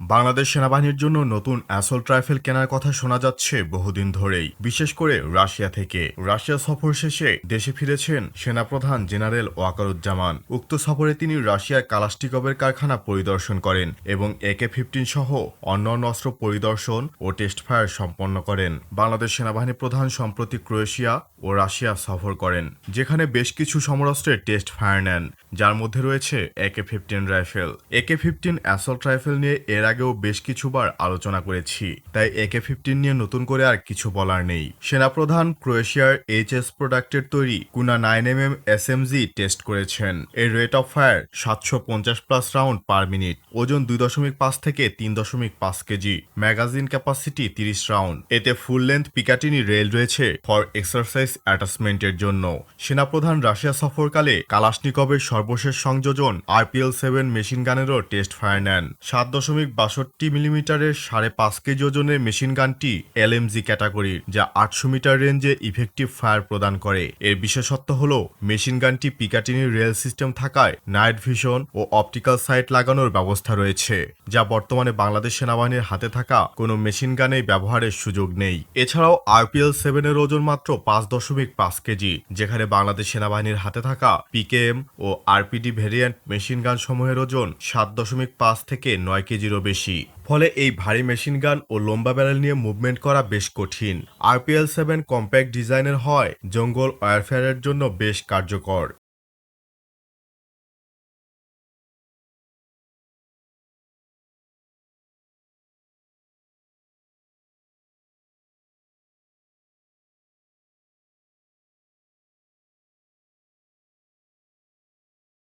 বাংলাদেশ সেনাবাহিনীর জন্য নতুন অ্যাসল্ট রাইফেল কেনার কথা শোনা যাচ্ছে বহুদিন ধরেই। বিশেষ করে রাশিয়া থেকে। রাশিয়া সফর শেষে দেশে ফিরেছেন সেনাপ্রধান জেনারেল ওয়াকারুজ্জামান। উক্ত সফরে তিনি রাশিয়ার কালাস্টিকবের কারখানা পরিদর্শন করেন এবং একে ফিফটিন সহ অন্যান্য অস্ত্র পরিদর্শন ও টেস্ট ফায়ার সম্পন্ন করেন। বাংলাদেশ সেনাবাহিনী প্রধান সম্প্রতি ক্রোয়েশিয়া ও রাশিয়া সফর করেন, যেখানে বেশ কিছু সমরাস্ত্রের টেস্ট ফায়ার নেন, যার মধ্যে রয়েছে AK fifteen rifle. AK fifteen assault rifle নিয়ে এর আগেও বেশ কিছুবার আলোচনা করেছি, তাই একে ফিফটিন নিয়ে নতুন করে আর কিছু বলার নেই। সেনাপ্রধান ক্রোয়েশিয়ার এইচএস প্রোডাক্টের তৈরি কুনা nine M M S M G test করেছেন। এর রেট অফ ফায়ার সাতশো পঞ্চাশ প্লাস রাউন্ড পার মিনিট, ওজন দুই দশমিক পাঁচ থেকে তিন দশমিক পাঁচ কেজি, ম্যাগাজিন ক্যাপাসিটি তিরিশ রাউন্ড। এতে ফুল লেন্থ পিকাটিনি রেল রয়েছে ফর এক্সারসাইজ অ্যাটাচমেন্টের জন্য। সেনাপ্রধান রাশিয়া সফরকালে কালাশনিকবের সর্বশেষ সংযোজন আইপিএল সেভেন মেশিন গানেরও টেস্ট ফায়ার নেন। সাত দশমিক বাষট্টি মিলিমিটারের সাড়ে পাঁচ কেজি ওজনের মেশিন গানটি এলএমজি ক্যাটাগরির, যা আটশো মিটার রেঞ্জে ইফেক্টিভ ফায়ার প্রদান করে। এর বিশেষত্ব হল, মেশিন গানটি পিকাটিনির রেল সিস্টেম থাকায় নাইট ভিশন ও অপটিক্যাল সাইট লাগানোর ব্যবস্থা রয়েছে, যা বর্তমানে বাংলাদেশ সেনাবাহিনীর হাতে থাকা কোনো মেশিন গানে ব্যবহারের সুযোগ নেই। এছাড়াও আইপিএল সেভেনের ওজন মাত্র পাঁচ দশমিক পাঁচ কেজি, যেখানে বাংলাদেশ সেনাবাহিনীর হাতে থাকা পিকেএম ও আরপিডি ভেরিয়েন্ট মেশিন গান সমূহের ওজন সাত দশমিক পাঁচ থেকে নয় কেজিরও বেশি। ফলে এই ভারী মেশিন গান ও লম্বা ব্যারেল নিয়ে মুভমেন্ট করা বেশ কঠিন। আরপিএল সেভেন কম্প্যাক্ট ডিজাইনের হয় জঙ্গল ওয়ারফেয়ারের জন্য বেশ কার্যকর।